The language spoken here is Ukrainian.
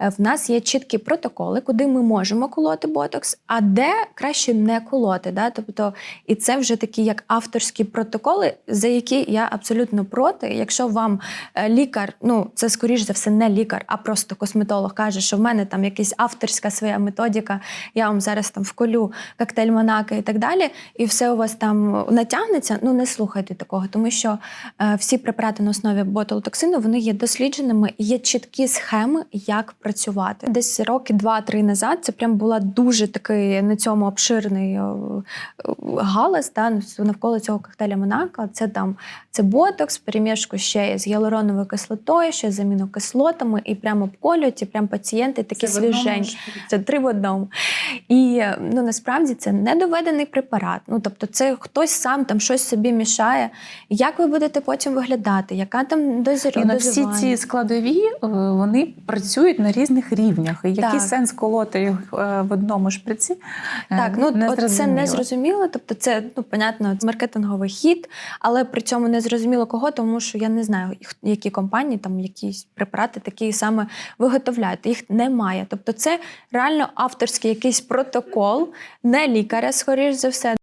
Е, В нас є чіткі протоколи, куди ми можемо колоти ботокс, а де краще не колоти. Да? Тобто, і це вже такі як авторські протоколи, за які я абсолютно проти. Якщо вам е, лікар, ну це скоріш за все не лікар, а просто косметолог каже, що в мене там якась авторська своя методика, я вам зараз там вколю коктейль Монако і так далі, і все у вас там натягнеться. Ну не слухайте такого, тому що е, всі препарати на основі ботулотоксину вони є дослідженими, і є чіткі схеми, як працювати. Десь роки два-три назад це прям була дуже такий на цьому обширний е, е, галас та навколо цього коктейля Монако. Це там це ботокс, перемішку ще з гіалуроновою кислотою, ще з амінокислотами, і прямо обколюють, і прям пацієнти такі Це свіженькі. Це три в одному. І ну насправді це недоведений препарат. Ну тобто, це хтось сам там щось собі мішає. Як ви будете потім виглядати? Яка там дозір... І на всі ці складові е, вони працюють на різних рівнях. І який Так. сенс колоти їх е, в одному шприці? е, Так, ну не от це не зрозуміло. Тобто, це ну понятно, маркетинговий хід, але при цьому не зрозуміло кого, тому що я не знаю, які компанії там якісь препарати такі саме виготовляють. Їх немає. Тобто, це реально авторський якийсь протокол, не лікаря, скоріш за все.